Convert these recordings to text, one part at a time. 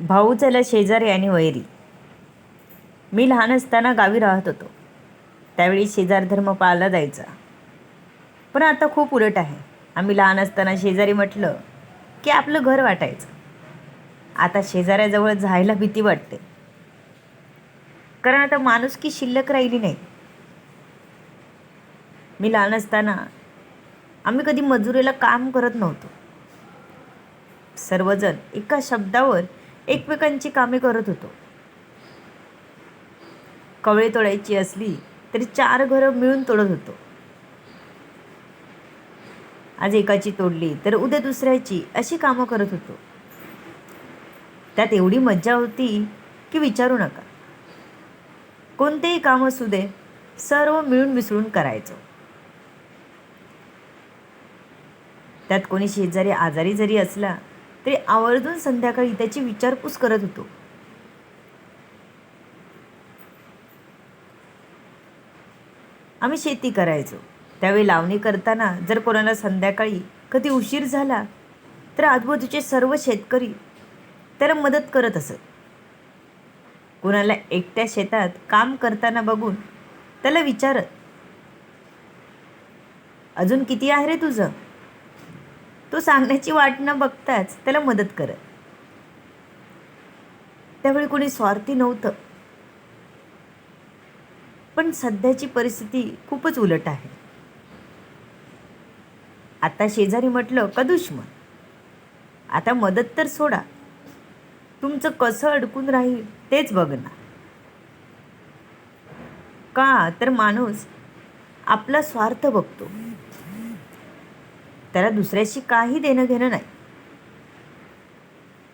भाऊ झाला शेजारी आणि वैरी. मी लहान असताना गावी राहत होतो. त्यावेळी शेजार धर्म पाळला जायचा. पण आता खूप उलट आहे. आम्ही लहान असताना शेजारी म्हटलं की आपलं घर वाटायचं. आता शेजाऱ्याजवळ जायला भीती वाटते. कारण आता माणुसकी शिल्लक राहिली नाही. मी लहान असताना आम्ही कधी मजुरीला काम करत नव्हतो. सर्वजण एका शब्दावर एकमेकांची कामे करत होतो. कवळे तोडायची असली तरी चार घरं मिळून तोडत होतो. आज एकाची तोडली तर उद्या दुसऱ्याची अशी कामं करत होतो. त्यात एवढी मज्जा होती की विचारू नका. कोणतेही काम असू दे सर्व मिळून मिसळून करायचो. त्यात कोणी शेजारी आजारी जरी असला तरी आवर्जून संध्याकाळी त्याची विचारपूस करत होतो. आम्ही शेती करायचो. त्यावेळी लावणी करताना जर कोणाला संध्याकाळी कधी उशीर झाला तर आजूबाजूचे सर्व शेतकरी त्याला मदत करत असत. कोणाला एकट्या शेतात काम करताना बघून त्याला विचारत अजून किती आहे रे तुझं? तो सांगण्याची वाट न बघताच त्याला मदत करत. त्यावेळी कोणी स्वार्थी नव्हतं. पण सध्याची परिस्थिती खूपच उलट आहे. आता शेजारी म्हटलं का दुश्मन आता मदत तर सोडा. तुमचं कसं अडकून राहील तेच बघणार. का? तर माणूस आपला स्वार्थ बघतो. त्याला दुसऱ्याशी काही देणं घेणं नाही.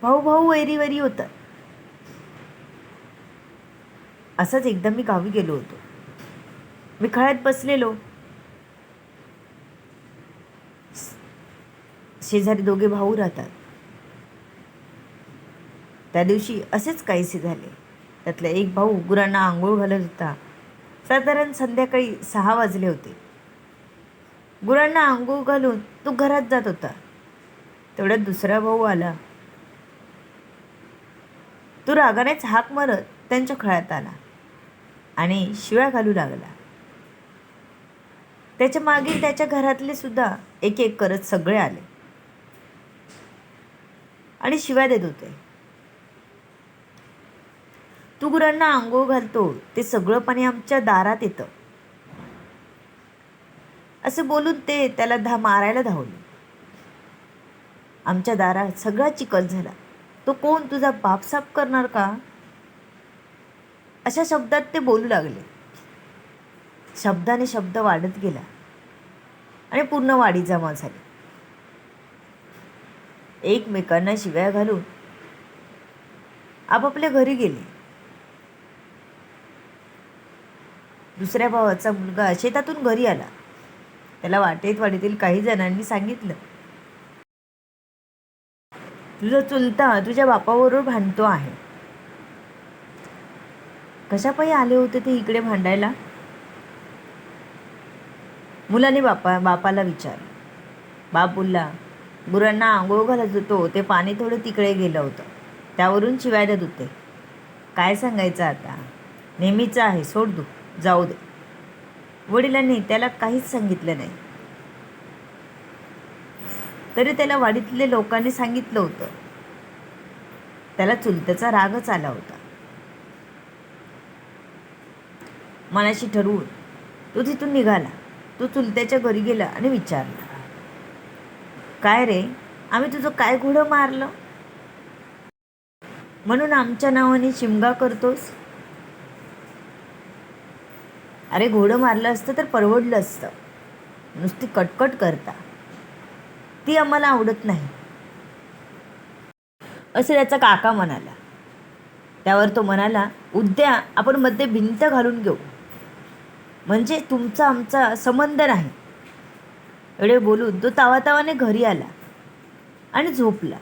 भाऊ भाऊ वैरी वैरी होतात असंच एकदा मी गावी गेलो होतो. मी खळ्यात बसलेलो. शेजारी दोघे भाऊ राहतात. त्या दिवशी असेच काहीसे झाले. त्यातला एक भाऊ गुरांना आंघोळ घालत होता. साधारण संध्याकाळी सहा वाजले होते. गुरांना आंघोळ घालून तो घरात जात होता. तेवढ्यात दुसरा भाऊ आला. तो रागानेच हाक मारत त्यांच्या खळ्यात आला आणि शिव्या घालू लागला. त्याच्यामागे त्याच्या घरातले सुद्धा एक एक करत सगळे आले. आणि शिव्या देत होते. तू गुरांना आंघोळ घालतो ते सगळं पाणी आमच्या दारात येतं. असे बोलून ते त्याला धा मारायला धावले. आमच्या दारात सगळा चिखल झाला. तो कोण तुझा बाप साफ करणार का? अशा शब्दात ते बोलू लागले. शब्दाने शब्द वाढत गेला आणि पूर्ण वाढी जमा झाली. एकमेकांना शिव्या घालून आपापल्या घरी गेले. दुसऱ्या भावाचा मुलगा शेतातून घरी आला. त्याला वाटेत वाडीतील काही जणांनी सांगितलं. तुझा चुलता तुझ्या बापाबरोबर भांडतो आहे. कशापायी आले होते ते इकडे भांडायला? मुलाने बापा बापाला विचार. बाप बोलला गुरांना आंघोळ घालत होतो ते पाणी थोडं तिकडे गेलं होतं. त्यावरून शिवाय देत होते. काय सांगायचं आता? नेहमीचं आहे सोड दू जाऊ दे. वडिलांनी त्याला काहीच सांगितलं नाही. तरी त्याला वाडीतले लोकांनी सांगितलं होतं. त्याला चुलत्याचा रागच आला होता. मनाशी ठरवून तो तिथून निघाला. तो चुलत्याच्या घरी गेला आणि विचारला. काय रे? आम्ही तुझं काय घोडं मारलं? म्हणून आमच्या नावाने शिमगा करतोस? अरे घोडं मारलं असतं तर परवडलं असतं. नुसती कटकट करता. ती आम्हाला आवडत नाही. असं त्याचा काका म्हणाला. त्यावर तो म्हणाला उद्या आपण मध्ये भिंत घालून घेऊ. म्हणजे तुमचा आमचा संबंध नाही. एवढे बोलून तो तावातावाने घरी आला आणि झोपला.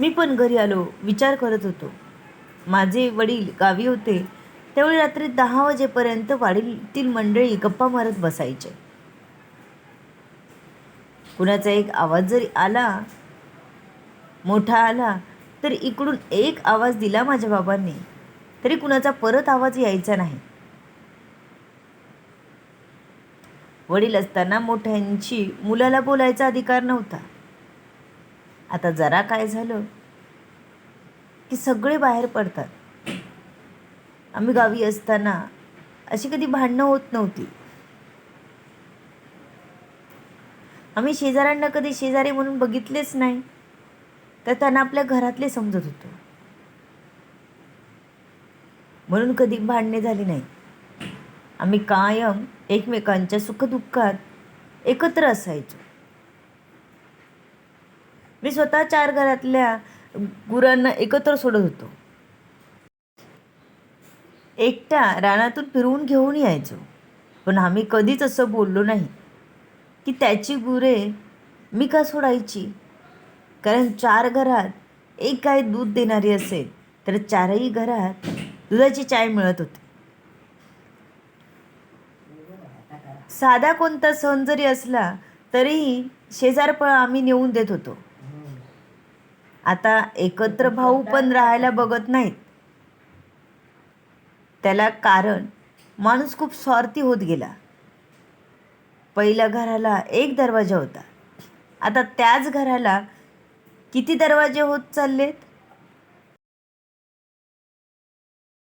मी पण घरी आलो विचार करत होतो. माझे वडील गावी होते त्यावेळी रात्री दहा वाजेपर्यंत वाडीतील मंडळी गप्पा मारत बसायचे. कुणाचा एक आवाज जरी आला मोठा आला तर इकडून एक आवाज दिला माझ्या बाबांनी तरी कुणाचा परत आवाज यायचा नाही. वडील असताना मोठ्यांची मुलाला बोलायचा अधिकार नव्हता. आता जरा काय झालं की सगळे बाहेर पडतात. आम्ही गावी असताना अशी कधी भांडणं होत नव्हती. आम्ही शेजाऱ्यांना कधी शेजारी म्हणून बघितलेच नाही तर त्यांना आपल्या घरातले समजत होतो. म्हणून कधी भांडणे झाली नाही. आम्ही कायम एकमेकांच्या सुखदुःखात एकत्र असायचो. मी स्वतः चार घरातल्या गुरांना एकत्र सोडत होतो. एकट्या रानातून फिरवून घेऊन यायचो. पण आम्ही कधीच असं बोललो नाही की त्याची गुरे मी का सोडायची? कारण चार घरात एक गाय दूध देणारी असेल तर चारही घरात दुधाची चाय मिळत होती. साधा कोणता सण जरी असला तरीही शेजारपळ आम्ही नेऊन देत होतो. आता एकत्र भाऊ पण राहायला बघत नाहीत. त्याला कारण माणूस खूप स्वार्थी होत गेला. पहिल्या घराला एक दरवाजा होता. आता त्याच घराला किती दरवाजे होत चाललेत?